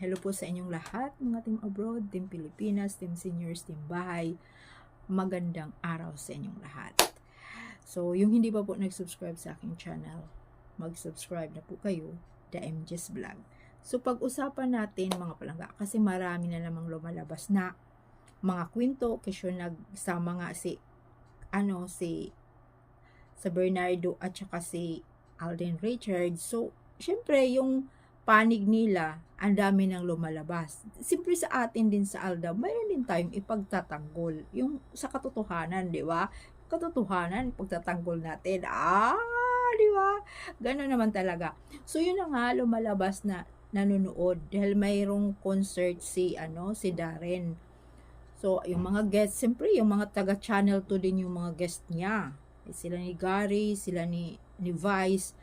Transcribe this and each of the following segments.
Hello po sa inyong lahat, mga team abroad, team Pilipinas, team seniors, team bahay. Magandang araw sa inyong lahat. So, yung hindi pa po nag-subscribe sa aking channel, mag-subscribe na po kayo, The MJ's Vlog. So, pag-usapan natin mga palangga, kasi marami na namang lumalabas na mga kwento, kasi nagsama nga si, ano, si, sa Bernardo at saka si Alden Richards. So, syempre, yung panig nila, ang dami nang lumalabas. Siyempre sa atin din sa Alda, mayroon din tayong ipagtatanggol. Yung sa katotohanan, di ba? Katotohanan, ipagtatanggol natin. Ah, di ba? Ganun naman talaga. So, yun na nga, lumalabas na nanonood dahil mayroong concert si ano si Darren. So, yung mga guests, siyempre, yung mga taga-channel to din yung mga guest niya. Sila ni Gary, sila ni, ni Vice.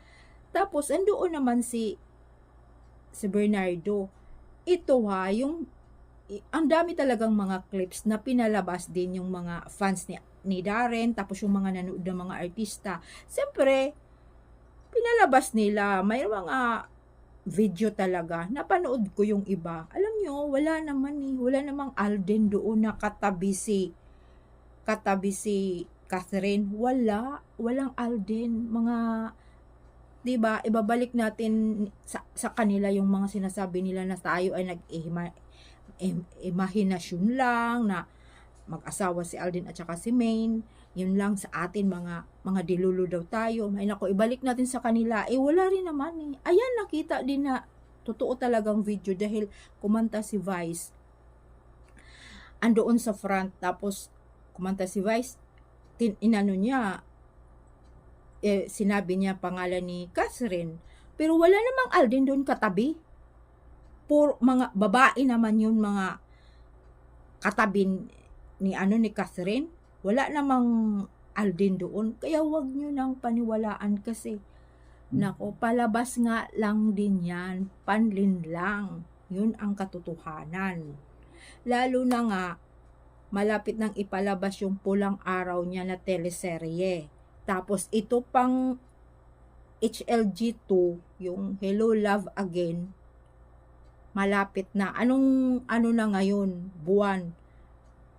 Tapos, andoon naman si si Bernardo. Ito ha, yung ang dami talagang mga clips na pinalabas din yung mga fans ni, ni Darren, tapos yung mga nanood ng mga artista. Siyempre, pinalabas nila. May mga video talaga. Napanood ko yung iba. Alam nyo, wala naman eh. Wala namang Alden doon na katabi si katabi si Catherine. Wala. Walang Alden. Mga 'di ba ibabalik natin sa, sa kanila yung mga sinasabi nila na tayo ay nag imahinasyon lang na mag-asawa si Alden at saka si Maine. Yun lang sa atin mga mga dilulu daw tayo. May nako ibalik natin sa kanila. Eh wala rin naman eh. Ayan nakita din na totoo talagang video dahil kumanta si Vice andoon sa front. Tapos kumanta si Vice tin, inano niya eh, sinabi niya pangalan ni Catherine. Pero wala namang Alden doon katabi. Puro mga babae naman yun mga katabi ni ano ni Catherine. Wala namang Alden doon. Kaya wag nyo nang paniwalaan kasi. Nako, palabas nga lang din yan. Panlin lang. Yun ang katotohanan. Lalo na nga, malapit nang ipalabas yung pulang araw niya na teleserye. Tapos ito pang HLG2, yung Hello Love Again, malapit na. Anong ano na ngayon, buwan?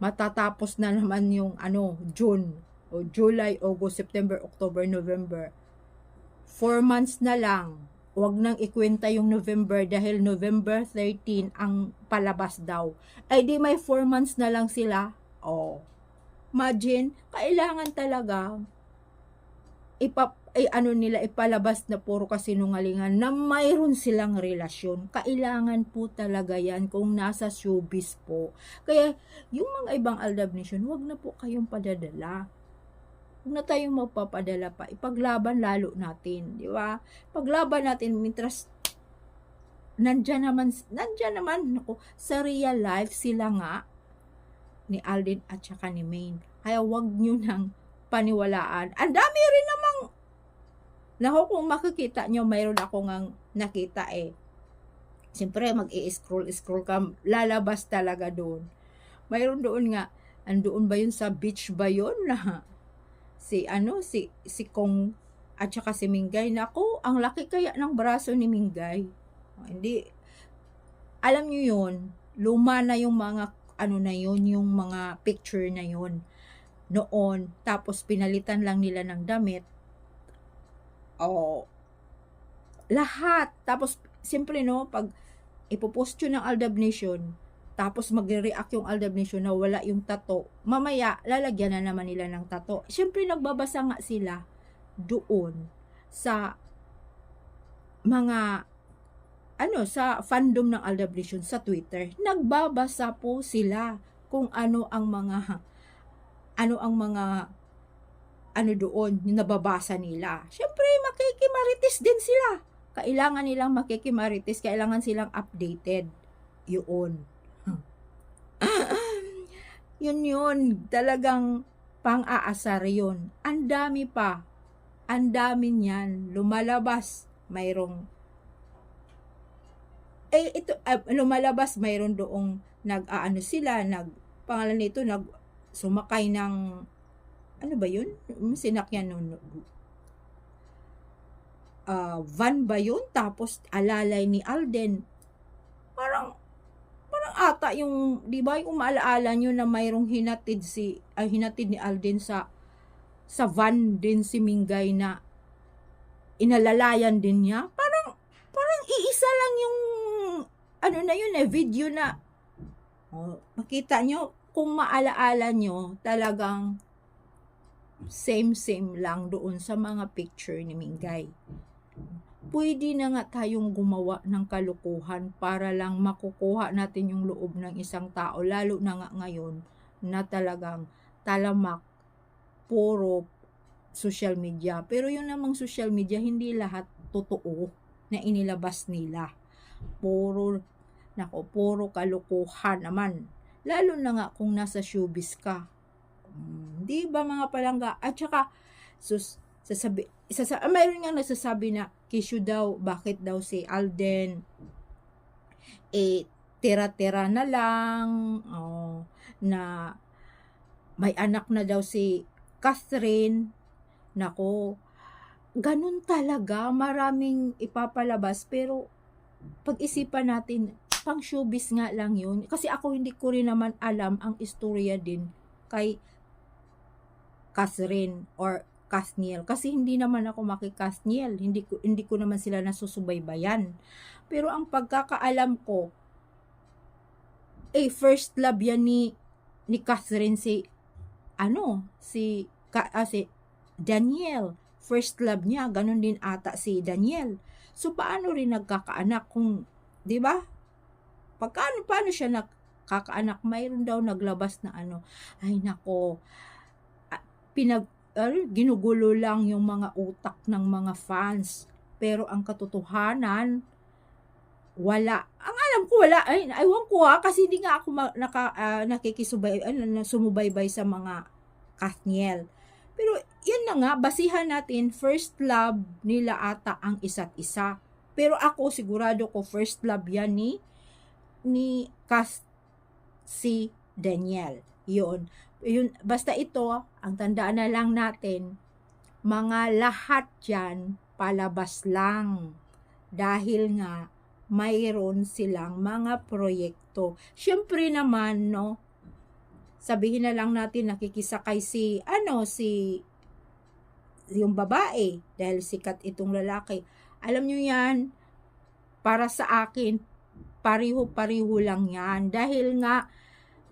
Matatapos na naman yung ano, June, o July, August, September, October, November. Four months na lang. Huwag nang ikwenta yung November dahil November 13 ang palabas daw. Ay di may four months na lang sila. Oh. Imagine, kailangan talaga ipa, ay ano nila ipalabas na puro kasinungalingan na mayroon silang relasyon. Kailangan po talaga yan kung nasa showbiz po. Kaya yung mga ibang Aldab Nation, wag na po kayong padadala. Huwag na tayong magpapadala pa. Ipaglaban lalo natin, di ba? Paglaban natin, mintras nandyan naman, nandyan naman, naku, sa real life, sila nga, ni Alden at saka ni Maine. Kaya wag nyo nang paniwalaan. Ang dami rin Nako, kung makikita nyo, mayroon ako ngang nakita eh. Siyempre, mag-i-scroll-scroll ka, lalabas talaga doon. Mayroon doon nga, andoon ba yun sa beach ba yun na si ano, si, si Kong at saka si Mingay. Nako, ang laki kaya ng braso ni Mingay. Hindi, alam nyo yun, luma na yung mga, ano na yun, yung mga picture na yun noon. Tapos pinalitan lang nila ng damit. O, lahat. Tapos, simple no, pag ipopost yun ng Aldab Nation, tapos magre-react yung Aldab Nation na wala yung tato, mamaya, lalagyan na naman nila ng tato. Siyempre, nagbabasa nga sila doon sa mga ano sa fandom ng Aldab Nation sa Twitter nagbabasa po sila kung ano ang mga ano ang mga ano doon, yung nababasa nila. Siyempre, makikimarites din sila. Kailangan nilang makikimarites, kailangan silang updated. Yun. yun yun, talagang pang-aasar yun. Ang dami pa. Ang dami niyan. Lumalabas. Mayroong eh ito uh, lumalabas mayroon doong nag-aano sila nag pangalan nito nag sumakay ng ano ba yun? Sinakyan nung uh, van ba yun? Tapos alalay ni Alden. parang parang ata yung 'di ba kung maalaala nyo na mayroong hinatid si ay hinatid ni Alden sa sa van din si Mingay na inalalayan din niya. Parang parang iisa lang yung ano na yun eh video na oh, makita nyo kung maalaala nyo talagang same same lang doon sa mga picture ni Mingay pwede na nga tayong gumawa ng kalukuhan para lang makukuha natin yung loob ng isang tao, lalo na nga ngayon na talagang talamak, puro social media. Pero yung namang social media, hindi lahat totoo na inilabas nila. Puro, nako, puro kalukuhan naman. Lalo na nga kung nasa showbiz ka. Di ba mga palangga? At saka, sus, sasabi, isa sa, ah, mayroon nga nagsasabi na kisyo daw, bakit daw si Alden eh, tira-tira na lang, oh, na may anak na daw si Catherine, nako, ganun talaga, maraming ipapalabas, pero pag-isipan natin, pang showbiz nga lang yun. Kasi ako hindi ko rin naman alam ang istorya din kay Catherine or Kasniel kasi hindi naman ako makikasniel hindi ko hindi ko naman sila nasusubaybayan. Pero ang pagkakaalam ko eh first love yan ni ni Catherine si ano si ka, ah, si Daniel. First love niya ganun din ata si Daniel. So paano rin nagkakaanak kung 'di ba? Pagkano paano siya nakakaanak mayroon daw naglabas na ano ay nako pinag ano, ginugulo lang yung mga utak ng mga fans. Pero ang katotohanan, wala. Ang alam ko, wala. Ay, aywan ko ha, kasi hindi nga ako ma- naka, uh, nakikisubay, ano, sumubaybay sa mga Kathniel. Pero yan na nga, basihan natin, first love nila ata ang isa't isa. Pero ako, sigurado ko, first love yan ni, ni Kas si Daniel. Yun yun, basta ito, ang tandaan na lang natin, mga lahat yan, palabas lang. Dahil nga, mayroon silang mga proyekto. Siyempre naman, no, sabihin na lang natin nakikisakay si, ano, si, yung babae, dahil sikat itong lalaki. Alam nyo yan, para sa akin, pariho-pariho lang yan. Dahil nga,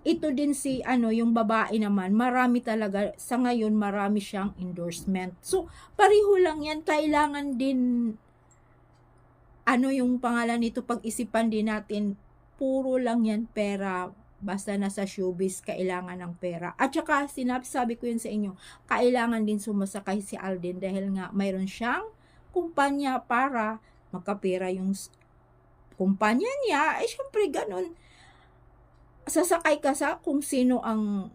ito din si ano yung babae naman marami talaga sa ngayon marami siyang endorsement. So pareho lang yan. Kailangan din ano yung pangalan nito pag-isipan din natin. Puro lang yan pera. Basta nasa showbiz kailangan ng pera. At saka sinabi ko yun sa inyo kailangan din sumasakay si Alden dahil nga mayroon siyang kumpanya para magkapera yung kumpanya niya. Eh syempre ganun sasakay ka sa kung sino ang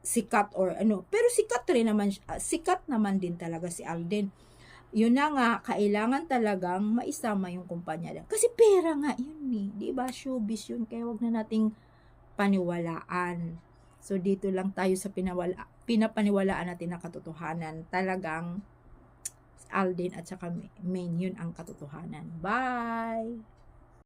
sikat or ano. Pero sikat rin naman, uh, sikat naman din talaga si Alden. Yun na nga, kailangan talagang maisama yung kumpanya. Kasi pera nga yun eh. Di ba? Showbiz yun. Kaya wag na nating paniwalaan. So, dito lang tayo sa pinawala, pinapaniwalaan natin na katotohanan. Talagang Alden at saka main yun ang katotohanan. Bye!